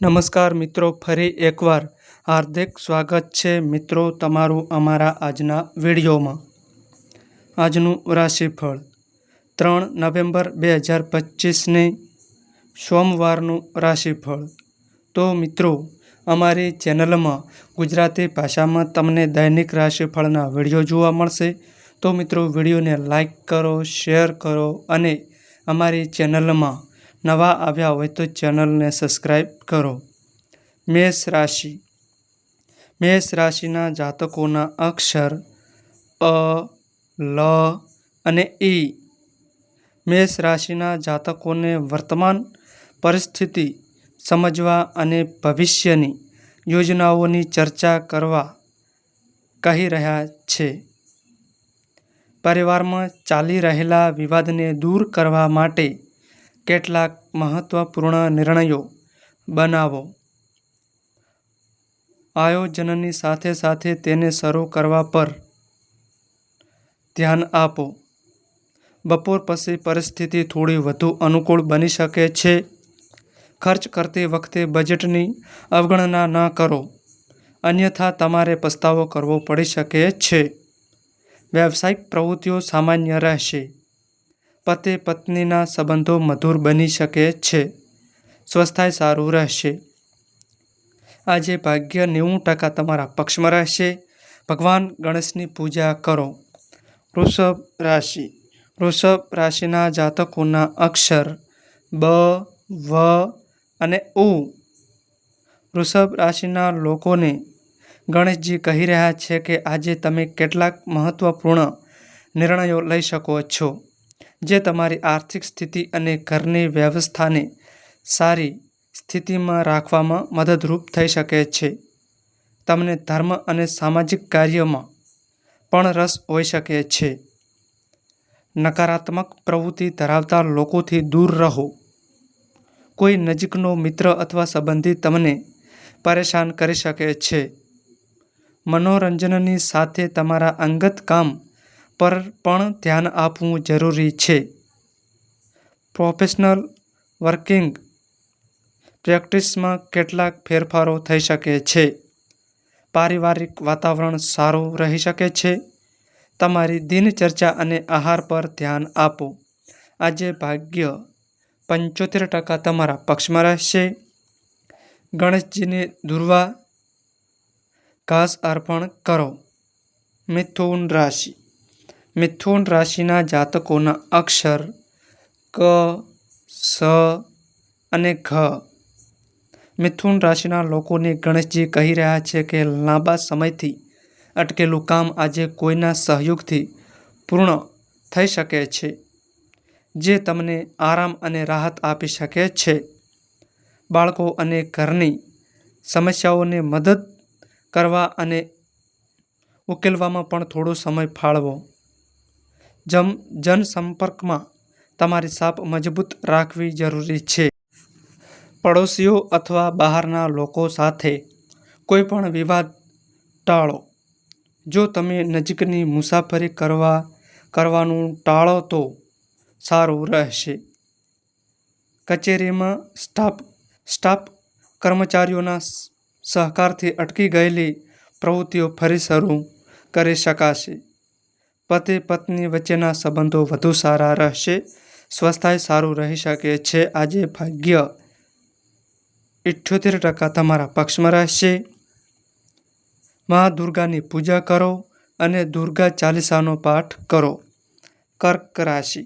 નમસ્કાર મિત્રો, ફરી એકવાર હાર્દિક સ્વાગત છે મિત્રો તમારું અમારા આજના વિડીયોમાં. આજનું રાશિફળ, ત્રણ નવેમ્બર બે હજાર પચીસની સોમવારનું રાશિફળ. તો મિત્રો, અમારી ચેનલમાં ગુજરાતી ભાષામાં તમને દૈનિક રાશિફળના વીડિયો જોવા મળશે. તો મિત્રો, વિડીયોને લાઈક કરો, શેર કરો અને અમારી ચેનલમાં નવા આવ્યા હોય તો ચેનલને સબસ્ક્રાઈબ કરો. મેષ રાશિ. મેષ રાશિના જાતકોના અક્ષર અ, લ અને ઈ મેષ રાશિના જાતકોને વર્તમાન પરિસ્થિતિ સમજવા અને ભવિષ્યની યોજનાઓની ચર્ચા કરવા કહી રહ્યા છે. પરિવારમાં ચાલી રહેલા વિવાદને દૂર કરવા માટે કેટલાક મહત્વપૂર્ણ નિર્ણયો બનાવો. આયોજનની સાથે સાથે તેને શરૂ કરવા પર ધ્યાન આપો. બપોર પછી પરિસ્થિતિ થોડી વધુ અનુકૂળ બની શકે છે. ખર્ચ કરતી વખતે બજેટની અવગણના ન કરો. અન્યથા તમારે પસ્તાવો કરવો પડી શકે છે. વ્યવસાયિક પ્રવૃત્તિઓ સામાન્ય રહેશે. પતિ પત્નીના સંબંધો મધુર બની શકે છે. સ્વસ્થાય સારું રહેશે. આજે ભાગ્ય નેવું ટકા તમારા પક્ષમાં રહેશે. ભગવાન ગણેશની પૂજા કરો. વૃષભ રાશિ. વૃષભ રાશિના જાતકોના અક્ષર બ, વ અને ઉ. વૃષભ રાશિના લોકોને ગણેશજી કહી રહ્યા છે કે આજે તમે કેટલાક મહત્ત્વપૂર્ણ નિર્ણયો લઈ શકો છો. જે તમારી આર્થિક સ્થિતિ અને ઘરની વ્યવસ્થાને સારી સ્થિતિમાં રાખવામાં મદદરૂપ થઈ શકે છે. તમને ધર્મ અને સામાજિક કાર્યમાં પણ રસ હોઈ શકે છે. નકારાત્મક પ્રવૃત્તિ ધરાવતા લોકોથી દૂર રહો. કોઈ નજીકનો મિત્ર અથવા સંબંધી તમને પરેશાન કરી શકે છે. મનોરંજનની સાથે તમારા અંગત કામ પર પણ ધ્યાન આપવું જરૂરી છે. પ્રોફેશનલ વર્કિંગ પ્રેક્ટિસમાં કેટલાક ફેરફારો થઈ શકે છે. પારિવારિક વાતાવરણ સારું રહી શકે છે. તમારી દિનચર્ચા અને આહાર પર ધ્યાન આપો. આજે ભાગ્ય પંચોતેર ટકા તમારા પક્ષમાં રહેશે. ગણેશજીને દુર્વા ઘાસ અર્પણ કરો. મિથુન રાશિ મિથુન રાશિના જાતકોના અક્ષર ક, સ અને ઘ. મિથુન રાશિના લોકોને ગણેશજી કહી રહ્યા છે કે લાંબા સમયથી અટકેલું કામ આજે કોઈના સહયોગથી પૂર્ણ થઈ શકે છે, જે તમને આરામ અને રાહત આપી શકે છે. બાળકો અને ઘરની સમસ્યાઓને મદદ કરવા અને ઉકેલવામાં પણ થોડો સમય ફાળવો. જમ, જનસંપર્કમાં તમારી સાપ મજબૂત રાખવી જરૂરી છે. પડોશીઓ અથવા બહારના લોકો સાથે કોઈપણ વિવાદ ટાળો. જો તમે નજીકની મુસાફરી કરવા, કરવાનું ટાળો તો સારું રહેશે. કચેરીમાં સ્ટાફ સ્ટાફ કર્મચારીઓના સહકારથી અટકી ગયેલી પ્રવૃત્તિઓ ફરી શરૂ કરી શકાશે. પતિ પત્ની વચ્ચેના સંબંધો વધુ સારા રહેશે. સ્વસ્થાય સારું રહી શકે છે. આજે ભાગ્ય ઇઠ્યોતેર ટકા તમારા પક્ષમાં રહેશે. મા દુર્ગાની પૂજા કરો અને દુર્ગા ચાલીસાનો પાઠ કરો. કર્ક રાશિ.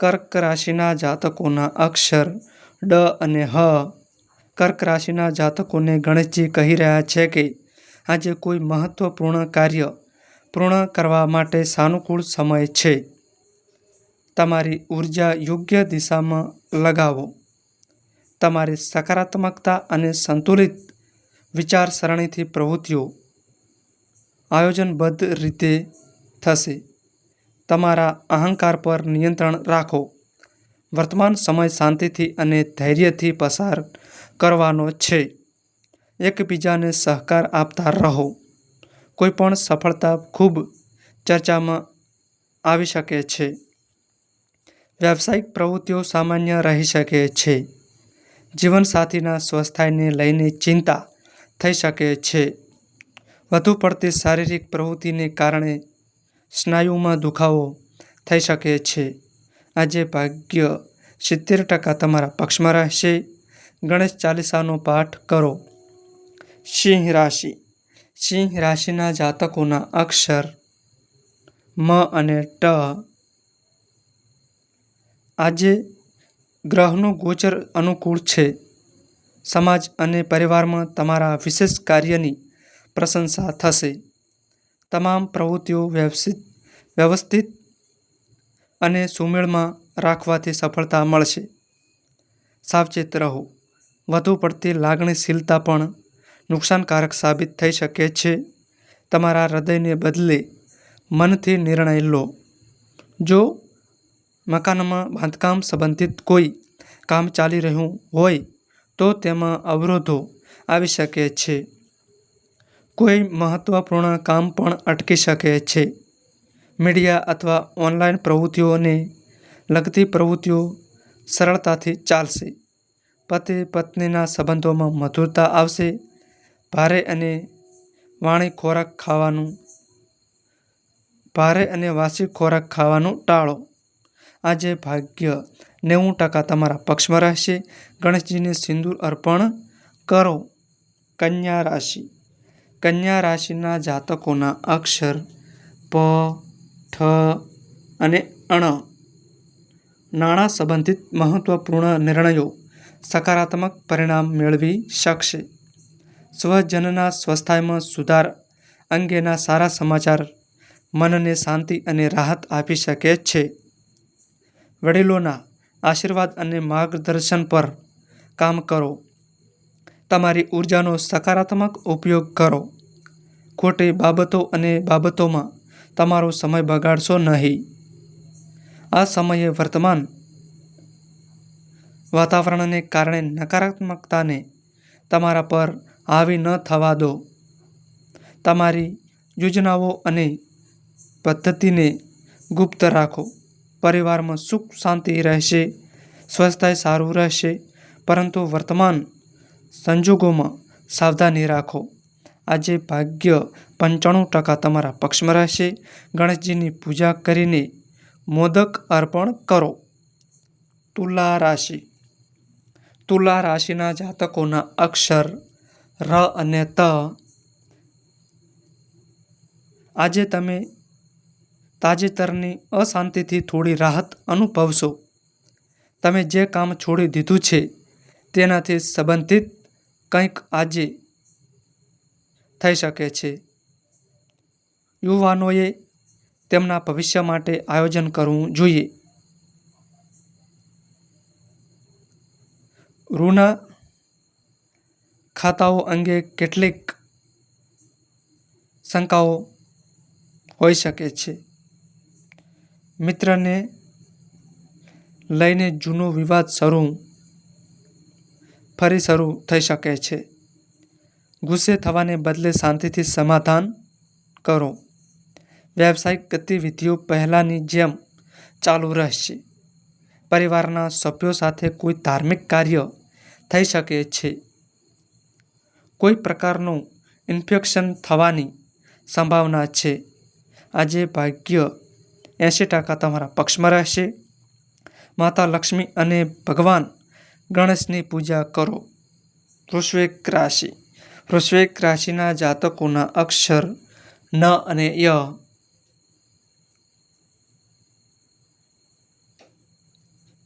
કર્ક રાશિના જાતકોના અક્ષર ડ અને હ. કર્ક રાશિના જાતકોને ગણેશજી કહી રહ્યા છે કે, આજે કોઈ મહત્વપૂર્ણ કાર્ય પૂર્ણ કરવા માટે સાનુકૂળ સમય છે. તમારી ઊર્જા યોગ્ય દિશામાં લગાવો. તમારી સકારાત્મકતા અને સંતુલિત વિચારસરણીથી પ્રવૃત્તિઓ આયોજનબદ્ધ રીતે થશે. તમારા અહંકાર પર નિયંત્રણ રાખો. વર્તમાન સમય શાંતિથી અને ધૈર્યથી પસાર કરવાનો છે. એકબીજાને સહકાર આપતા રહો. કોઈપણ સફળતા ખૂબ ચર્ચામાં આવી શકે છે. વ્યવસાયિક પ્રવૃત્તિઓ સામાન્ય રહી શકે છે. જીવનસાથીના સ્વાસ્થ્યને લઈને ચિંતા થઈ શકે છે. વધુ પડતી શારીરિક પ્રવૃત્તિને કારણે સ્નાયુમાં દુખાવો થઈ શકે છે. આજે ભાગ્ય સિત્તેર ટકા તમારા પક્ષમાં રહેશે. ગણેશ ચાલીસાનો પાઠ કરો. સિંહ રાશિ. સિંહ રાશિના જાતકોના અક્ષર મ અને ટ. આજે ગ્રહનું ગોચર અનુકૂળ છે. સમાજ અને પરિવારમાં તમારા વિશેષ કાર્યની પ્રશંસા થશે. તમામ પ્રવૃત્તિઓ વ્યવસ્થિત વ્યવસ્થિત અને સુમેળમાં રાખવાથી સફળતા મળશે. સાવચેત રહો. વધુ પડતી લાગણીશીલતા પણ નુકસાનકારક સાબિત થઈ શકે છે. તમારા હૃદયને બદલે મનથી નિર્ણય લો. જો મકાનમાં બાંધકામ સંબંધિત કોઈ કામ ચાલી રહ્યું હોય, તો તેમાં અવરોધો આવી શકે છે. કોઈ મહત્વપૂર્ણ કામ પણ અટકી શકે છે. મીડિયા અથવા ઓનલાઈન પ્રવૃત્તિઓને લગતી પ્રવૃત્તિઓ સરળતાથી ચાલશે. પતિ પત્નીના સંબંધોમાં મધુરતા આવશે. ભારે અને વાણી ખોરાક ખાવાનું, ભારે અને વાસી ખોરાક ખાવાનું ટાળો. આજે ભાગ્ય નેવું ટકા તમારા પક્ષમાં રહેશે. ગણેશજીને સિંદૂર અર્પણ કરો. કન્યા રાશિ. કન્યા રાશિના જાતકોના અક્ષર પ, ઠ અને અણ. નાણાં સંબંધિત મહત્વપૂર્ણ નિર્ણયો સકારાત્મક પરિણામ મેળવી શકશે. સ્વજનના સ્વાસ્થ્યમાં સુધાર અંગેના સારા સમાચાર મનને શાંતિ અને રાહત આપી શકે છે. વડીલોના આશીર્વાદ અને માર્ગદર્શન પર કામ કરો. તમારી ઉર્જાનો સકારાત્મક ઉપયોગ કરો. ખોટી બાબતો અને બાબતોમાં તમારો સમય બગાડશો નહીં. આ સમયે વર્તમાન વાતાવરણને કારણે નકારાત્મકતાને તમારા પર હાવી ન થવા દો. તમારી યોજનાઓ અને પદ્ધતિને ગુપ્ત રાખો. પરિવારમાં સુખ શાંતિ રહેશે, સ્વસ્થતા સારું રહેશે, પરંતુ વર્તમાન સંજોગોમાં સાવધાની રાખો. આજે ભાગ્ય પંચાણું ટકા તમારા પક્ષમાં રહેશે. ગણેશજીની પૂજા કરીને મોદક અર્પણ કરો. તુલા રાશિ. તુલા રાશિના જાતકોના અક્ષર ર અને ત. આજે તમે તાજેતરની અશાંતિથી થોડી રાહત અનુભવશો. તમે જે કામ છોડી દીધું છે, તેનાથી સંબંધિત કંઈક આજે થઈ શકે છે. યુવાનોએ તેમના ભવિષ્ય માટે આયોજન કરવું જોઈએ. ઋના ખાતાઓ અંગે કેટલીક શંકાઓ હોઈ શકે છે. મિત્રને લઈને જૂનો વિવાદ શરૂ, ફરી શરૂ થઈ શકે છે. ગુસ્સે થવાને બદલે શાંતિથી સમાધાન કરો. વ્યવસાયિક ગતિવિધિઓ પહેલાંની જેમ ચાલુ રહેશે. પરિવારના સભ્યો સાથે કોઈ ધાર્મિક કાર્ય થઈ શકે છે. કોઈ પ્રકારનું ઇન્ફેક્શન થવાની સંભાવના છે. આજે ભાગ્ય એંશી ટકા તમારા પક્ષમાં રહેશે. માતા લક્ષ્મી અને ભગવાન ગણેશની પૂજા કરો. વૃશ્વિક રાશિ. વૃશ્વિક રાશિના જાતકોના અક્ષર ન અને ય.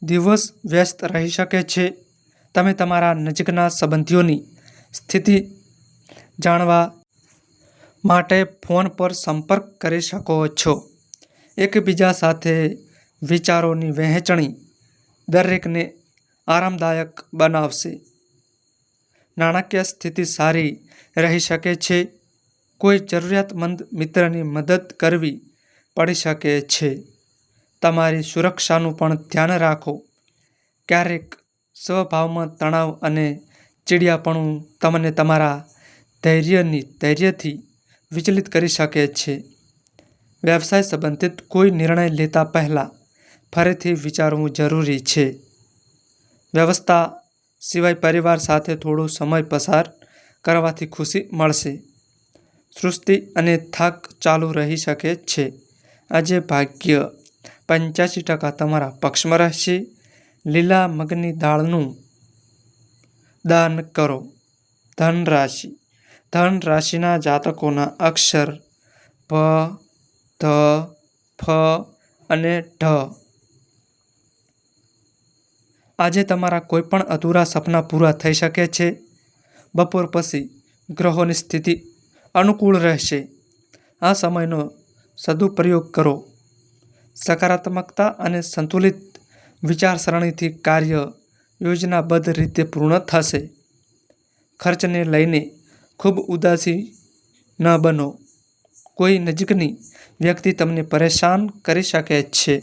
દિવસ વ્યસ્ત રહી શકે છે. તમે તમારા નજીકના સંબંધીઓની સ્થિતિ જાણવા માટે ફોન પર સંપર્ક કરી શકો છો. એકબીજા સાથે વિચારોની વહેંચણી દરેકને આરામદાયક બનાવશે. નાણાકીય સ્થિતિ સારી રહી શકે છે. કોઈ જરૂરિયાતમંદ મિત્રની મદદ કરવી પડી શકે છે. તમારી સુરક્ષાનું પણ ધ્યાન રાખો. ક્યારેક સ્વભાવમાં તણાવ અને ચીડિયાપણું તમને તમારા ધૈર્યની, ધૈર્યથી વિચલિત કરી શકે છે. વ્યવસાય સંબંધિત કોઈ નિર્ણય લેતા પહેલાં ફરીથી વિચારવું જરૂરી છે. વ્યવસ્થા સિવાય પરિવાર સાથે થોડો સમય પસાર કરવાથી ખુશી મળશે. સૃષ્ટિ અને થાક ચાલુ રહી શકે છે. આજે ભાગ્ય પંચ્યાસી ટકા તમારા પક્ષમાં રહેશે. લીલા મગની દાળનું દાન કરો. ધન રાશિ ધન રાશિના જાતકોના અક્ષર ભ ધ, ફ અને ઢ. આજે તમારા કોઈપણ અધૂરા સપના પૂરા થઈ શકે છે. બપોર પછી ગ્રહોની સ્થિતિ અનુકૂળ રહેશે. આ સમયનો સદુપયોગ કરો. સકારાત્મકતા અને સંતુલિત વિચારસરણીથી કાર્ય યોજનાબદ્ધ રીતે પૂર્ણ થશે. ખર્ચને લઈને ખૂબ ઉદાસી ન બનો. કોઈ નજીકની વ્યક્તિ તમને પરેશાન કરી શકે છે.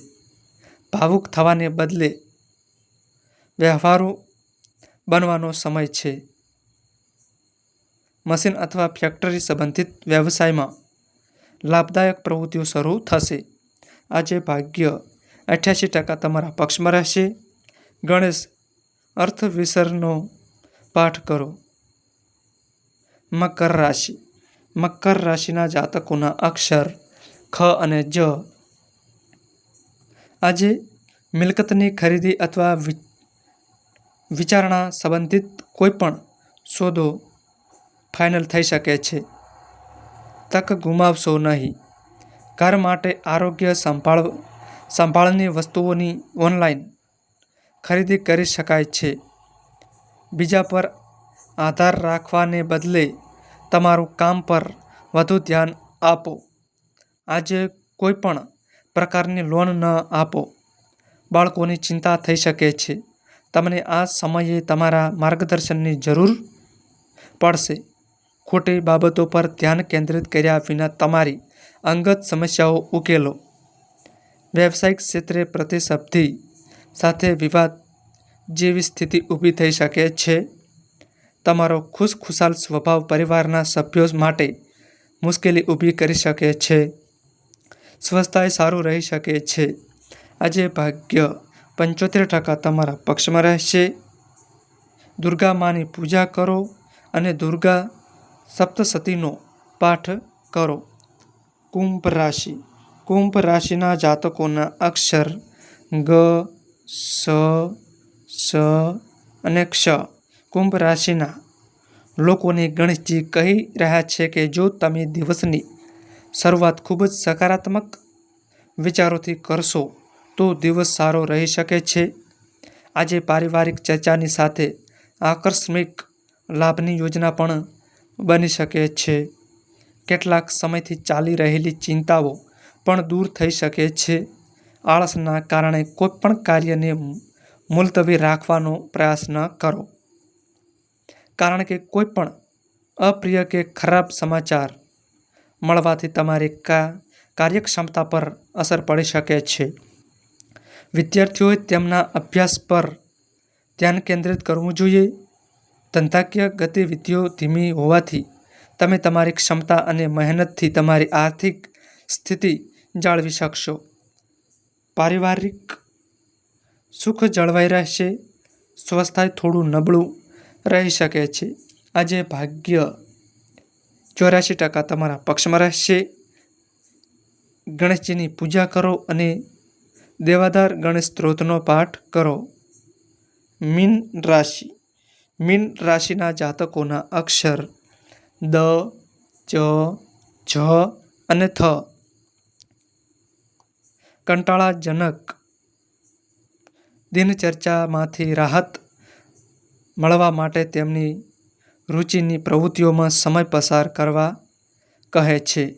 ભાવુક થવાને બદલે વ્યવહારો બનવાનો સમય છે. મશીન અથવા ફેક્ટરી સંબંધિત વ્યવસાયમાં લાભદાયક પ્રવૃત્તિઓ શરૂ થશે. આજે ભાગ્ય અઠ્યાસી ટકા તમારા પક્ષમાં રહેશે. ગણેશ અર્થવિસરનો પાઠ કરો. મકર રાશિ. મકર રાશિના જાતકોના અક્ષર ખ અને જ. આજે મિલકતની ખરીદી અથવા વિચારણા સંબંધિત કોઈપણ સોદો ફાઇનલ થઈ શકે છે. તક ગુમાવશો નહીં. ઘર માટે આરોગ્ય સંભાળ, સંભાળની વસ્તુઓની ઓનલાઈન ખરીદી કરી શકાય છે. બીજા પર આધાર રાખવાને બદલે તમારું કામ પર વધુ ધ્યાન આપો. આજે કોઈ પણ પ્રકારની લોન ન આપો. બાળકોની ચિંતા થઈ શકે છે. તમને આ સમયે તમારા માર્ગદર્શનની જરૂર પડશે. ખોટી બાબતો પર ધ્યાન કેન્દ્રિત કર્યા વિના તમારી અંગત સમસ્યાઓ ઉકેલો. વ્યવસાયિક ક્ષેત્રે પ્રતિસ્પર્ધી સાથે વિવાદ જેવી સ્થિતિ ઊભી થઈ શકે છે. તમારો ખુશખુશાલ સ્વભાવ પરિવારના સભ્યો માટે મુશ્કેલી ઊભી કરી શકે છે. સ્વસ્થતા સારું રહી શકે છે. આજે ભાગ્ય પંચોતેર ટકા તમારા પક્ષમાં રહેશે. દુર્ગા માની પૂજા કરો અને દુર્ગા સપ્તસતીનો પાઠ કરો. કુંભ રાશિ. કુંભ રાશિના જાતકોના અક્ષર ગ સ સ અને ક્ષ. કુંભ રાશિના લોકોને ગણેશજી કહી રહ્યા છે કે જો તમે દિવસની શરૂઆત ખૂબ જ સકારાત્મક વિચારોથી કરશો, તો દિવસ સારો રહી શકે છે. આજે પારિવારિક ચર્ચાની સાથે આકસ્મિક લાભની યોજના પણ બની શકે છે. કેટલાક સમયથી ચાલી રહેલી ચિંતાઓ પણ દૂર થઈ શકે છે. આળસના કારણે કોઈપણ કાર્યને મુલતવી રાખવાનો પ્રયાસ ન કરો. કારણ કે કોઈ પણ અપ્રિય કે ખરાબ સમાચાર મળવાથી તમારી કા, કાર્યક્ષમતા પર અસર પડી શકે છે. વિદ્યાર્થીઓએ તેમના અભ્યાસ પર ધ્યાન કેન્દ્રિત કરવું જોઈએ. ધંધાકીય ગતિવિધિઓ ધીમી હોવાથી તમે તમારી ક્ષમતા અને મહેનતથી તમારી આર્થિક સ્થિતિ જાળવી શકશો. પારિવારિક સુખ જળવાઈ રહેશે, સ્વસ્થાય થોડું નબળું રહી શકે છે. આજે ભાગ્ય ચોર્યાસી ટકા તમારા પક્ષમાં રહેશે. ગણેશજીની પૂજા કરો અને દેવાદાર ગણેશ સ્ત્રોતનો પાઠ કરો. મીન રાશિ. મીન રાશિના જાતકોના અક્ષર દ, ચ જ અને થ. કંટાળાજનક દિનચર્ચામાંથી રાહત મળવા માટે તેમની રુચિની પ્રવૃત્તિઓમાં સમય પસાર કરવા કહે છે.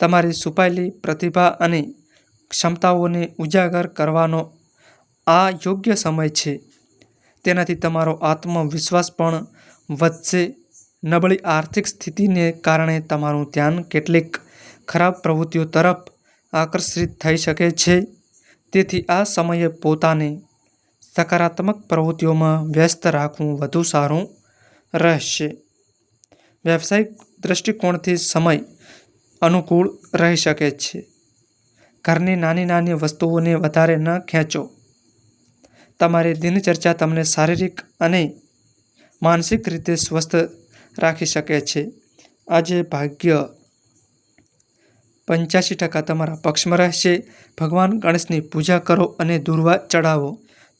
તમારી છુપાયેલી પ્રતિભા અને ક્ષમતાઓને ઉજાગર કરવાનો આ યોગ્ય સમય છે. તેનાથી તમારો આત્મવિશ્વાસ પણ વધશે. નબળી આર્થિક સ્થિતિને કારણે તમારું ધ્યાન કેટલીક ખરાબ પ્રવૃત્તિઓ તરફ આકર્ષિત થઈ શકે છે. તેથી આ સમયે પોતાને સકારાત્મક પ્રવૃત્તિઓમાં વ્યસ્ત રાખવું વધુ સારું રહેશે. વ્યવસાયિક દૃષ્ટિકોણથી સમય અનુકૂળ રહી શકે છે. ઘરની નાની નાની વસ્તુઓને વધારે ન ખેંચો. તમારી દિનચર્ચા તમને શારીરિક અને માનસિક રીતે સ્વસ્થ રાખી શકે છે. આજે ભાગ્ય પંચ્યાસી ટકા તમારા પક્ષમાં રહેશે. ભગવાન ગણેશની પૂજા કરો અને દુર્વા ચડાવો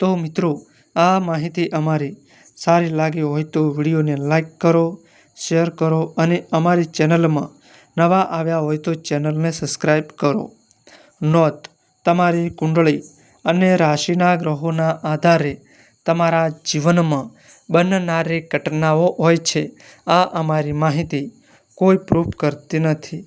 તો મિત્રો, આ માહિતી અમારી સારી લાગી હોય તો વિડીયોને લાઈક કરો, શેર કરો અને અમારી ચેનલમાં નવા આવ્યા હોય તો ચેનલને સબસ્ક્રાઈબ કરો. નોંધ, તમારી કુંડળી અને રાશિના ગ્રહોના આધારે તમારા જીવનમાં બનનારી ઘટનાઓ હોય છે. આ અમારી માહિતી કોઈ પ્રૂફ કરતી નથી.